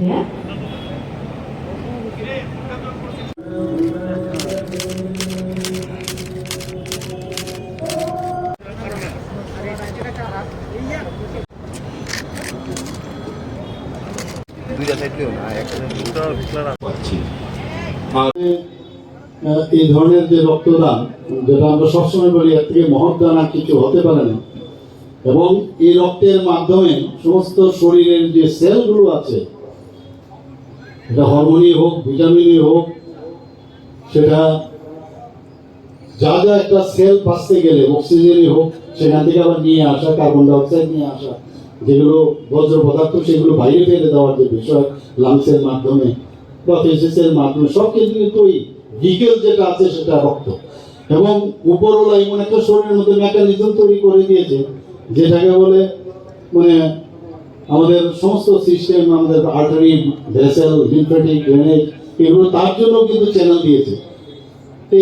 এই ধরনের যে রক্তদান, যেটা আমরা সবসময় বলি, এর থেকে মহৎ দান আর কিছু হতে পারে না। এবং এই রক্তের মাধ্যমে সমস্ত শরীরের যে সেলগুলো আছে এটা হরমোনই হোক, ভিটামিনই হোক, সেটা যা যা একটা সেল বাঁচতে গেলে অক্সিজেনই হোক, সেখান থেকে আবার নিয়ে আসা কার্বন ডাইঅক্সাইড নিয়ে আসা, যেগুলো বজ্র পদার্থ, সেগুলো বাইরে ফেলে দেওয়ার যে বিষয় লাংসের মাধ্যমে বা ফেসেসের মাধ্যমে, সব কিছু কিন্তু ওই ভিকেল যেটা আছে সেটা রক্ত। এবং উপরওয়ালা এমন একটা শরীরের মধ্যে মেকানিজম তৈরি করে দিয়েছে, যেটাকে বলে মানে আমাদের সমস্ত সিস্টেম, আমাদের আর্টারি ভেসেল লিম্ফেটিক ড্রেনেজ এগুলো তার জন্য কিন্তু চ্যানেল দিয়েছে। তো